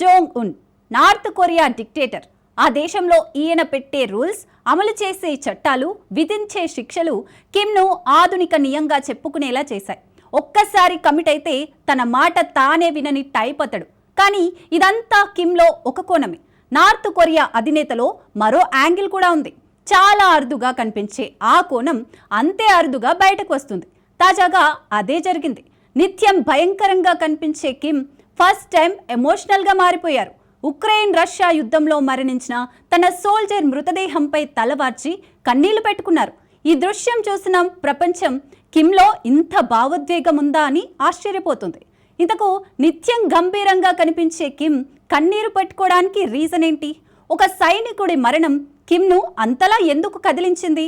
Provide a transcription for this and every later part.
Jong Un north Korea dictator. ఆ దేశంలో ఈయన పెట్టే రూల్స్ అమలు చేసే చట్టాలు విధించే శిక్షలు కిమ్ను ఆధునిక నియంగా చెప్పుకునేలా చేశాయి. ఒక్కసారి కమిట్ అయితే తన మాట తానే వినని టైప్ అతడు. కానీ ఇదంతా కిమ్లో ఒక కోణమే. నార్త్ కొరియా అధినేతలో మరో యాంగిల్ కూడా ఉంది. చాలా అరుదుగా కనిపించే ఆ కోణం అంతే అరుదుగా బయటకు వస్తుంది. తాజాగా అదే జరిగింది. నిత్యం భయంకరంగా కనిపించే కిమ్ ఫస్ట్ టైం ఎమోషనల్గా మారిపోయారు. ఉక్రెయిన్ రష్యా యుద్ధంలో మరణించిన తన సోల్జర్ మృతదేహంపై తలవార్చి కన్నీళ్ళు పెట్టుకున్నారు. ఈ దృశ్యం చూసిన ప్రపంచం కిమ్లో ఇంత భావోద్వేగం ఉందా అని ఆశ్చర్యపోతుంది. ఇంతకు నిత్యం గంభీరంగా కనిపించే కిమ్ కన్నీరు పెట్టుకోవడానికి రీజన్ ఏంటి? ఒక సైనికుడి మరణం కిమ్ను అంతలా ఎందుకు కదిలించింది?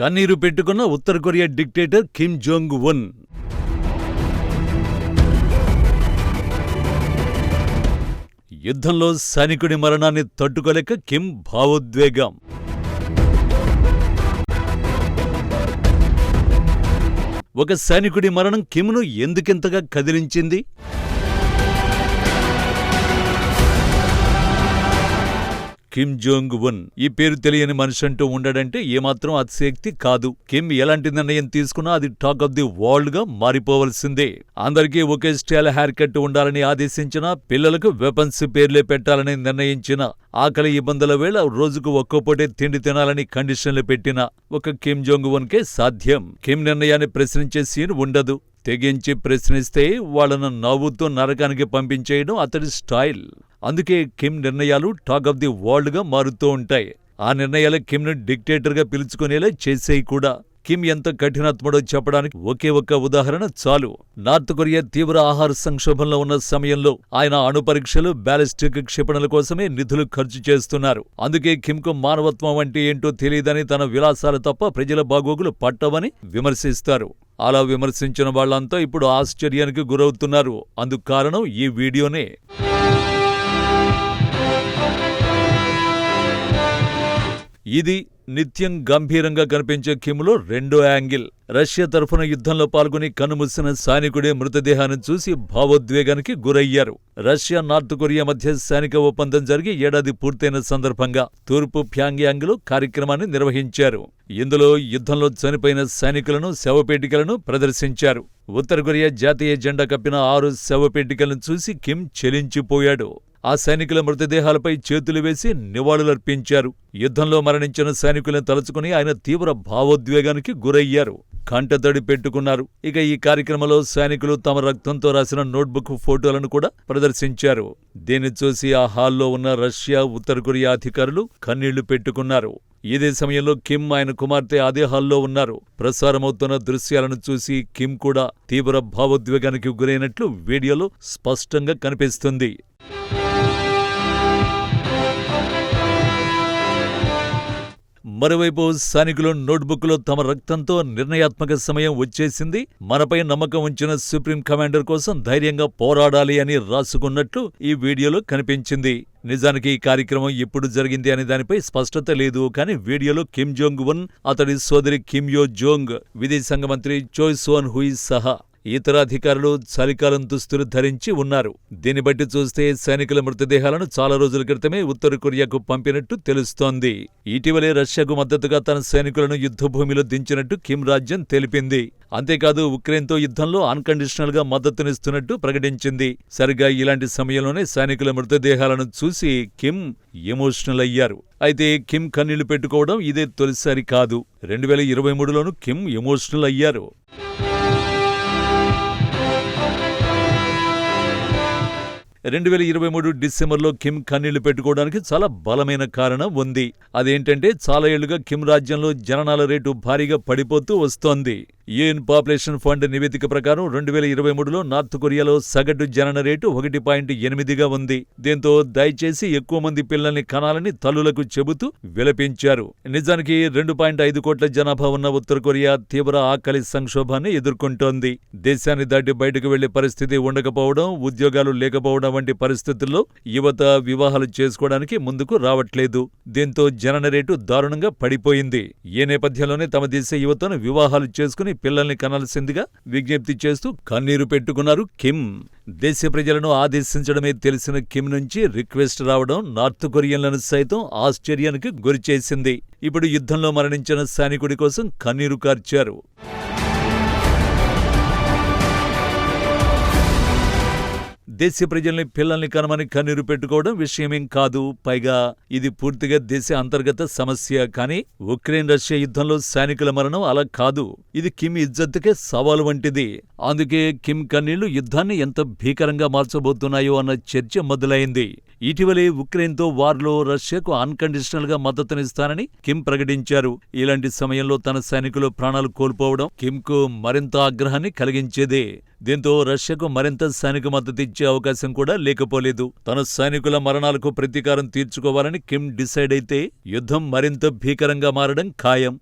కన్నీరు పెట్టుకున్న ఉత్తర Korea dictator Kim Jong Un యుద్ధంలో సైనికుడి మరణాన్ని తట్టుకోలేక కిమ్ భావోద్వేగం. ఒక సైనికుడి మరణం కిమ్ను ఎందుకింతగా కదిలించింది? కిమ్ జోంగ్ ఉన్ ఈ పేరు తెలియని మనిషి అంటూ ఉండడంటే ఏమాత్రం అతిశక్తి కాదు. కిమ్ ఎలాంటి నిర్ణయం తీసుకున్నా అది టాక్ ఆఫ్ ది వరల్డ్గా మారిపోవలసిందే. అందరికీ ఒకే స్టైల్ హెయిర్ కట్ ఉండాలని ఆదేశించిన పిల్లలకు వెపన్స్ పేర్లే పెట్టాలని నిర్ణయించిన ఆకలి ఇబ్బందుల వేళ రోజుకు ఒక్కోపూటే తిండి తినాలని కండిషన్లు పెట్టిన ఒక కిమ్ జోంగ్ వన్కే సాధ్యం. కిమ్ నిర్ణయాన్ని ప్రశ్నించే సీన్ ఉండదు. తెగించి ప్రశ్నిస్తే వాళ్ళను నవ్వుతూ నరకానికి పంపించేయడం అతడి స్టైల్. అందుకే కిమ్ నిర్ణయాలు టాక్ ఆఫ్ ది వరల్డ్గా మారుతూ ఉంటాయి. ఆ నిర్ణయాలు కిమ్ను డిక్టేటర్గా పిలుచుకునేలా చేసేయి కూడా. కిమ్ ఎంత కఠినాత్ముడో చెప్పడానికి ఒకే ఒక్క ఉదాహరణ చాలు. నార్త్ కొరియా తీవ్ర ఆహార సంక్షోభంలో ఉన్న సమయంలో ఆయన అణు పరీక్షలు బ్యాలిస్టిక్ క్షిపణుల కోసమే నిధులు ఖర్చు చేస్తున్నారు. అందుకే కిమ్కు మానవత్వం అంటే ఏంటో తెలియదని తన విలాసాలు తప్ప ప్రజల బాగోగులు పట్టవని విమర్శిస్తారు. అలా విమర్శించిన వాళ్ళంతా ఇప్పుడు ఆశ్చర్యానికి గురవుతున్నారు. అందుకు కారణం ఈ వీడియోనే. ఇది నిత్యం గంభీరంగా కనిపించే కిమ్లో రెండో యాంగిల్. రష్యా తరఫున యుద్ధంలో పాల్గొని కనుమూసిన సైనికుడే మృతదేహాన్ని చూసి భావోద్వేగానికి గురయ్యారు. రష్యా నార్త్ కొరియా మధ్య సైనిక ఒప్పందం జరిగి ఏడాది పూర్తయిన సందర్భంగా తూర్పు ప్యాంగ్యాంగ్లో కార్యక్రమాన్ని నిర్వహించారు. ఇందులో యుద్ధంలో చనిపోయిన సైనికులను శవపేటికలను ప్రదర్శించారు. ఉత్తర కొరియా జాతీయ జెండా కప్పిన ఆరు శవపేటికలను చూసి కిమ్ చెలించిపోయాడు. ఆ సైనికుల మృతదేహాలపై చేతులు వేసి నివాళులర్పించారు. యుద్ధంలో మరణించిన సైనికులను తలుచుకుని ఆయన తీవ్ర భావోద్వేగానికి గురయ్యారు. కంటతడి పెట్టుకున్నారు. ఇక ఈ కార్యక్రమంలో సైనికులు తమ రక్తంతో రాసిన నోట్బుక్ ఫోటోలను కూడా ప్రదర్శించారు. దీన్ని చూసి ఆ హాల్లో ఉన్న రష్యా ఉత్తర కొరియా అధికారులు కన్నీళ్ళు పెట్టుకున్నారు. ఇదే సమయంలో కిమ్ ఆయన కుమార్తె అదే హాల్లో ఉన్నారు. ప్రసారమవుతున్న దృశ్యాలను చూసి కిమ్ కూడా తీవ్ర భావోద్వేగానికి గురైనట్లు వీడియోలో స్పష్టంగా కనిపిస్తుంది. మరోవైపు సైనికులు నోట్బుక్లో తమ రక్తంతో నిర్ణయాత్మక సమయం వచ్చేసింది. మనపై నమ్మకం ఉంచిన సుప్రీం కమాండర్ కోసం ధైర్యంగా పోరాడాలి అని రాసుకున్నట్లు ఈ వీడియోలో కనిపించింది. నిజానికి ఈ కార్యక్రమం ఎప్పుడు జరిగింది అనే దానిపై స్పష్టత లేదు కానీ వీడియోలో కిమ్ జోంగ్ వన్ అతడి సోదరి కిమ్ యో జోంగ్ విదేశాంగ మంత్రి చోయ్ సోన్ హుయి సహా ఇతర అధికారులు చలికాలం దుస్తులు ధరించి ఉన్నారు. దీన్ని బట్టి చూస్తే సైనికుల మృతదేహాలను చాలా రోజుల క్రితమే ఉత్తర కొరియాకు పంపినట్టు తెలుస్తోంది. ఇటీవలే రష్యాకు మద్దతుగా తన సైనికులను యుద్ధభూమిలో దించినట్టు కిమ్ రాజ్యం తెలిపింది. అంతేకాదు ఉక్రెయిన్తో యుద్ధంలో అన్కండిషనల్గా మద్దతునిస్తున్నట్టు ప్రకటించింది. సరిగా ఇలాంటి సమయంలోనే సైనికుల మృతదేహాలను చూసి కిమ్ ఎమోషనల్ అయ్యారు. అయితే కిమ్ కన్నీళ్ళు పెట్టుకోవడం ఇదే తొలిసారి కాదు. రెండు వేల ఇరవై మూడులోనూ కిమ్ ఎమోషనల్ అయ్యారు. రెండు వేల ఇరవై మూడు డిసెంబర్లో కిమ్ కన్నీళ్ళు పెట్టుకోవడానికి చాలా బలమైన కారణం ఉంది. అదేంటంటే చాలా ఏళ్ళుగా కిమ్ రాజ్యంలో జననాల రేటు భారీగా పడిపోతూ వస్తోంది. యుఎన్ పాపులేషన్ ఫండ్ నివేదిక ప్రకారం రెండు వేల ఇరవై మూడులో నార్త్ కొరియాలో సగటు జనన రేటు ఒకటి పాయింట్ ఎనిమిదిగా ఉంది. దీంతో దయచేసి ఎక్కువ మంది పిల్లల్ని కనాలని తల్లులకు చెబుతూ విలపించారు. నిజానికి రెండు పాయింట్ ఐదు కోట్ల జనాభా ఉన్న ఉత్తర కొరియా తీవ్ర ఆకలి సంక్షోభాన్ని ఎదుర్కొంటోంది. దేశాన్ని దాటి బయటకు వెళ్ళే పరిస్థితి ఉండకపోవడం ఉద్యోగాలు లేకపోవడం వంటి పరిస్థితుల్లో యువత వివాహాలు చేసుకోవడానికి ముందుకు రావట్లేదు. దీంతో జనన రేటు దారుణంగా పడిపోయింది. ఈ నేపథ్యంలోనే తమ దేశ యువతను వివాహాలు చేసుకుని పిల్లల్ని కనాల్సిందిగా విజ్ఞప్తి చేస్తూ కన్నీరు పెట్టుకున్నారు కిమ్. దేశ ప్రజలను ఆదేశించడమే తెలిసిన కిమ్ నుంచి రిక్వెస్ట్ రావడం నార్త్ కొరియన్లను సైతం ఆశ్చర్యానికి గురిచేసింది ఇప్పుడు యుద్ధంలో మరణించిన సైనికుడి కోసం కన్నీరు కార్చారు. దేశ ప్రజల్ని పిల్లల్ని కనమని కన్నీరు పెట్టుకోవడం విషయమేం కాదు. పైగా ఇది పూర్తిగా దేశ అంతర్గత సమస్య. కానీ ఉక్రెయిన్ రష్యా యుద్ధంలో సైనికుల మరణం అలా కాదు. ఇది కిమ్ ఇజ్జత్తుకే సవాలు వంటిది. అందుకే కిమ్ కన్నీళ్ళు యుద్ధాన్ని ఎంత భీకరంగా మార్చబోతున్నాయో అన్న చర్చ మొదలైంది. ఇటీవలే ఉక్రెయిన్తో వార్లో రష్యాకు అన్కండిషనల్గా మద్దతునిస్తానని కిమ్ ప్రకటించారు. ఇలాంటి సమయంలో తన సైనికులు ప్రాణాలు కోల్పోవడం కిమ్కు మరింత ఆగ్రహాన్ని కలిగించేదే. దీంతో రష్యాకు మరింత సైనిక మద్దతు ఇచ్చే అవకాశం కూడా లేకపోలేదు. తన సైనికుల మరణాలకు ప్రతీకారం తీర్చుకోవాలని కిమ్ డిసైడ్ అయితే యుద్ధం మరింత భీకరంగా మారడం ఖాయం.